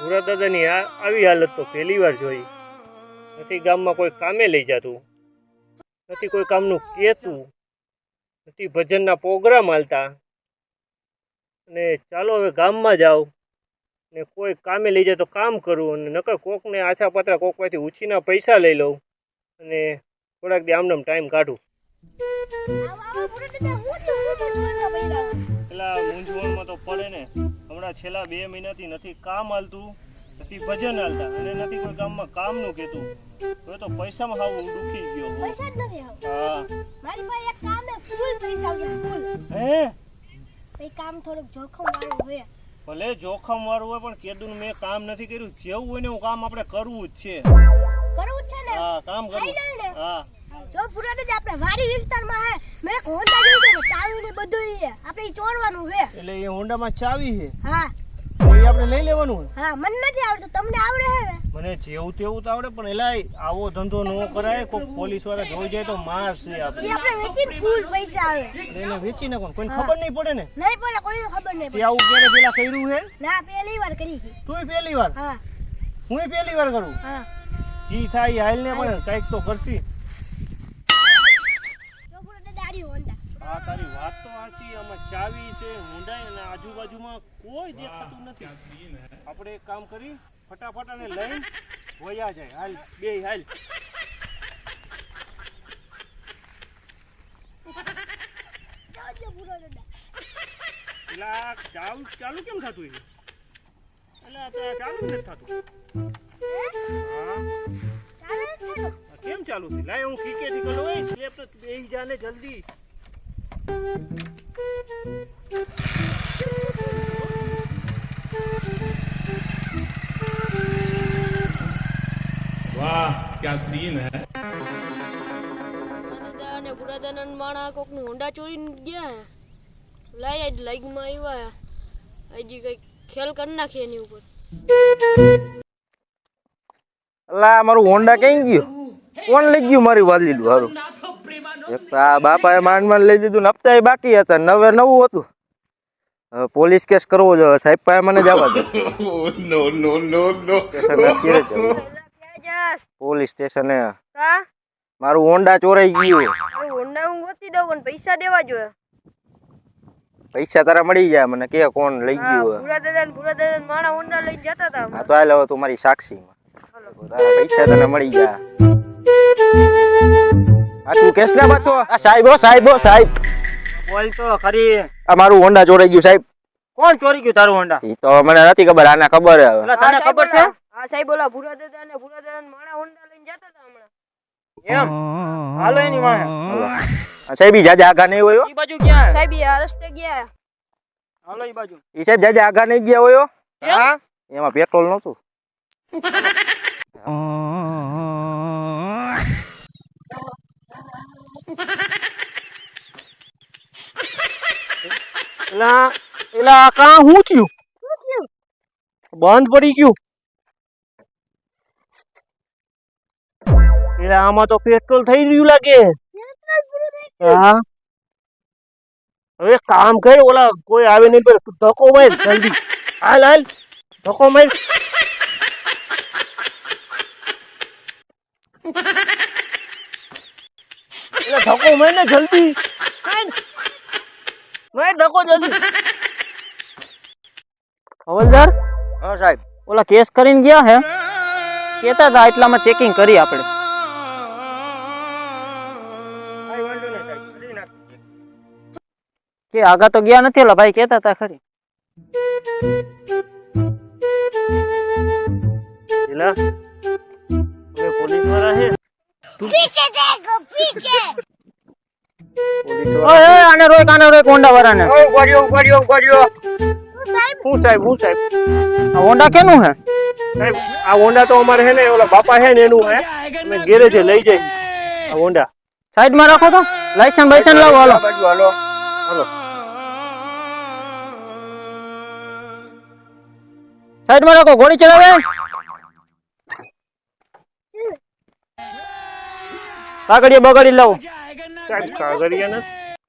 ભૂરા દાદાની આ આવી હાલત તો પહેલી વાર જોઈ. નથી ગામમાં કોઈ કામે લઈ જતું. નથી કોઈ કામનું કહેતું. નથી ભજનના પ્રોગ્રામ હાલતા. અને ચાલો હવે ગામમાં જાઓ. ને કોઈ કામે લઈ જાય તો કામ કરું. અને નકર કોકને આછા પાત્રા કોક પાસેથી ઉછીના પૈસા લઈ લઉં. અને થોડાક દી આમનામ ટાઈમ કાઢું. પેલા મૂંઝવણમાં તો પડે ને. હમણાં છેલ્લા બે મહિનાથી નથી કામ હાલતું નથી ભજન હાલતા અને નથી કોઈ ગામમાં કામનું કહેતું. હવે તો પૈસામાં હાવ હું દુખી ગયો પૈસા જ નથી હા. મારી પાસે એક કામ હે, ફૂલ પૈસા છે, ફૂલ. હે? એ કામ થોડુંક જોખમ વાળું હોય. ભલે જોખમ વાળું હોય પણ કેદું મેં કામ નથી કર્યું. જેવું હોય ને હું કામ આપણે કરવું જ છે. કરવું જ છે ને? હા કામ કરવું. હા. જો પૂરા જ આપણે વાડી વિસ્તારમાં હે. મે હોન્ડા જોઈ હતું ચાવી ને બધું હે. આપણે ચોરવાનું હે. એટલે એ હોન્ડામાં ચાવી હે. હા, એ આપણે લઈ લેવાનું હા, મને નથી આવડતું, તમને આવડે હે મને જેવું તેવું તો આવડે પણ એલાય આવો ધંધો ન કરાય કોઈ પોલીસવાળા જોઈ જાય તો મારશે આપણે. આપણે વેચીને ફૂલ પૈસા આવે. એટલે એને વેચી નાખો કોઈ ખબર નહીં પડે ને? નહીં પડે, કોઈ ખબર નહીં પડે. આવું ક્યારે પેલા કર્યું હે? ના, પહેલી વાર કરી છે. તું પહેલી વાર? હા, હું પહેલી વાર કરું? હા. જી થાય હાલ ને પણ કંઈક તો કરશી. આ તારી વાત તો સાચી આમાં ચાવી છે હુંડાઈ અને આજુબાજુમાં કોઈ દેખાતું નથી. આપણે એક કામ કરી ફટાફટ અને લઈ વયા જાય. હાલ બે હાલ. એટલે ચાલુ ચાલુ કેમ થતું એટલે આ ચાલુ નથી થતું. કેમ ચાલુ થી લાય હું ક્રિકેટ નીકળો એ સ્લેપ તો જાને જલ્દી. વાહ માણા કોકનું હોન્ડા ચોરી ગયા લઈ આજ લાઈકમાં આવ્યા હજી કઈ ખેલ કરી નાખી ઉપર. લા મારું હોન્ડા ક્યાં ગયું? કોણ લઈ ગયું મારી વાલી હારું? એકતા બાપાએ માંડ લઈ દીધું ને હપ્તા બાકી હતા નવે નવું હતું. પોલીસ કેસ કરવો જોઈએ. સાહેબ પાસે મને જવા દે. નો નો નો નો પોલીસ સ્ટેશને. મારું ઓંડા ચોરાઈ ગયું. હોન્ડા હું ગોતી દઉં પણ પૈસા દેવા જોઈએ. પૈસા તારા મળી જાય મને. કે કોણ લઈ ગયું ભૂરા દાદા ને ભૂરા દાદા મારા હોન્ડા લઈને જતા હતા તો આ લાવો તું મારી સાક્ષી માં પૈસા તને મળી જાય. તું પાછો આ સાહેબો સાહેબો સાહેબ. બોલ તો ખરી. આ મારું હોન્ડા ચોરાઈ ગયું સાહેબ. કોણ ચોરી ગયું તારું હોન્ડા? એ તો મને નથી ખબર આને ખબર હે હવે. એટલે તને ખબર છે? આ સાહેબ બોલા. ભૂરા દાદા ને ભૂરા દાદા ને માણા હોન્ડા લઈને જતા હતા હમણાં. એમ? હાલો એની વાહે. આ સાહેબ ઈ જાજા આગા નહીં હોય ઈ બાજુ ક્યાં? સાહેબ આ રસ્તે ગયા. હાલો ઈ બાજુ. ઈ સાહેબ જાજા આગા નહીં ગયા હોય હા. એમાં? પેટ્રોલ નતું એલા કા હું થયું? બંધ પડી ગયું. એલા, આમાં તો પેટ્રોલ થઈ રહ્યું લાગે. હા. હવે કામ કર, ઓલા, કોઈ આવે નહીં તું ધક્કો માર, જલ્દી. હાલ હાલ, ધક્કો માર. ધક્કો માર ને જલ્દી. માર ધક્કો જલ્દી. હવલદાર? હા સાહેબ. ઓલા કેસ કરીને ગયા હે? કેતા હતા એટલામાં ચેકિંગ કરી આપણે. કે આગા તો ગયા નથી ઓલા ભાઈ કેતા હતા ખરી. એલા હવે પોલીસ પીછે. દેખો, પીછે. પોલીસ ઓય ઓય આને રોક આને રોક હોન્ડા વાળાને. સાહેબ. હું સાહેબ હું સાહેબ. આ હોન્ડા કેનું હે? સાહેબ આ હોન્ડા તો અમારે છે ને ઓલા બાપા છે ને એનું હે. અમે ગેરેજે લઈ જઈ. આ હોન્ડા સાઈડમાં રાખો તો. લાયસન્સ બાયસન્સ લાવો હાલો. હાલો. સાઈડમાં રાખો ગોળી ચલાવે. કાગડીએ બગાડી લાવો. સાહેબ કાગળિયા ને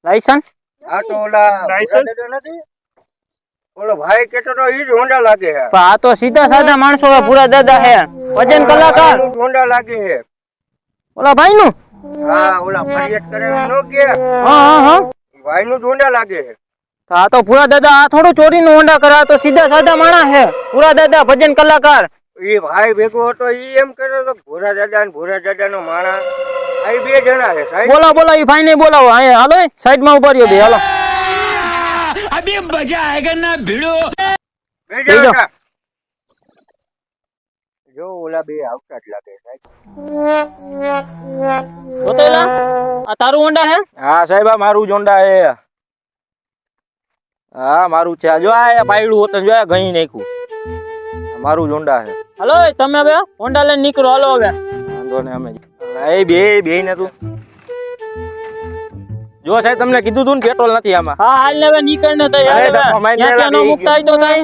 લાયસન્સ આ તો ઓલા લાયસન્સ ઓલો ભાઈ કેતો તો ઈ જ હોન્ડા લાગે છે પણ આ તો સીધા સાધા માણસો હે પૂરા દાદા હે. ભજન કલાકાર. ભાઈનું જ હોન્ડા લાગે છે ઓલા ભાઈ નું હા ઓલા ફરિયાદ કરે એમ નો કે. હા હા હા. ભાઈ નું જ હોન્ડા લાગે છે તો આ તો પૂરા દાદા આ થોડું ચોરી નું ઊંડા કરે આ તો સીધા સાધા માણસ હે. પૂરા દાદા ભજન કલાકાર. ઈ ભાઈ ભેગો હતો ઈ એમ કહેતો હતો ભોરા દાદા ને ભોરા દાદા નો માણા. આ ઈ બે જણા છે સાહેબ. બોલાવો બોલાવો ઈ ભાઈ ને બોલાવો. અહીંયા હાલો સાઈડમાં ઊભા રહ્યો બે હાલો. બે જણા બેજો. હતા. જો ઓલા બે આવતા જ લાગે સાહેબ. જોતેલા આ તારું ઊંડા હે? હા સાહેબ આ મારું જોંડા હે. હા મારું છે. આ જો આ પાયડું હોત જો આ ગઈ નાખ્યું. આ મારું જોંડા હે. હાલો એ તમે હવે હોન્ડા લઈને નીકળો. હાલો હવે. વાંધો ને અમે એ બે બે ને તું. જો સાહેબ તમને કીધું તું ને પેટ્રોલ નથી આમાં. હા હાલ ને હવે નીકળ ને તઈ હવે. ત્યાં નો બેહી મુકતા હોય તો તઈ?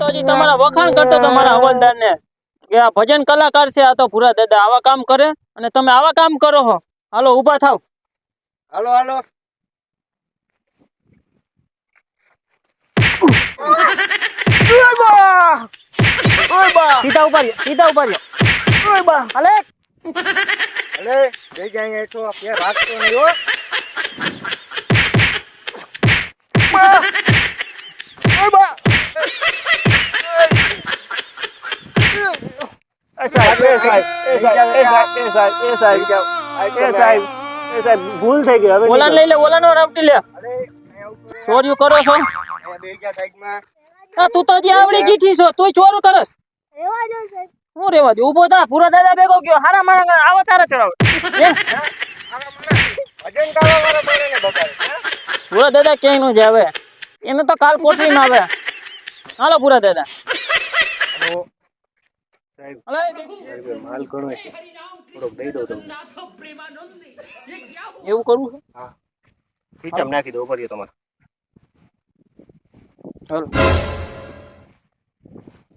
તો તમારા વખાણ કરતો તમારા હવલદાર ને કે આ ભજન કલાકાર છે આ તો પૂરા દાદા આવા કામ કરે અને તમે આવા કામ કરો હો. હાલો ઊભા થાવ. હાલો હાલો. સીધા ઉપાડ્યો સીધા ઉપાડ્યો અલે अरे ले जाएंगे तो आप ये रात को नहीं हो ભૂલ થઈ ગઈ ઓલા લઈ લે ઓલા નો રાવટી લે ચોર્યું કરો છો તું તો આવડી ગીઠી છો તું ચોરું કરસ હું રેવા દે ઊભો થા પૂરા દાદા ભેગો ગયો. હારા માણા આવા તારા ચડાવે. હે? હે? પૂરા દાદા ક્યાંયનું જાવે? એને તો કાલ કોઠરીમાં આવે. હાલો પૂરા દાદા. હાલો. માલ ઘણો છે? થોડોક દઈ દો તમને. એવું કરવું છે? ખીચામાં નાખી દો ભરીએ તમારે.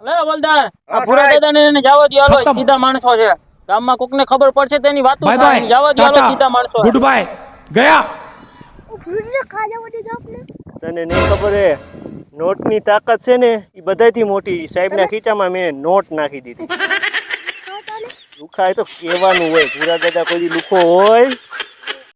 લે ની આ હા, પૂરા ને એને દો હાલો સીધા માણસો છે. ગામમાં કોક ને ખબર પડશે તેની વાતો બાય થાય. બાય જવા દો હાલો સીધા માણસો. ગુડ બાય ગયા ભૂલને ખાજા વટી દો તને નહીં ખબર હે નોટની તાકાત છે ને એ બધાથી મોટી. સાહેબના ખીચામાં મેં નોટ નાખી દીધી. લુખા એ તો કહેવાનું હોય. પૂરા દાદા કોઈ લુખો હોય.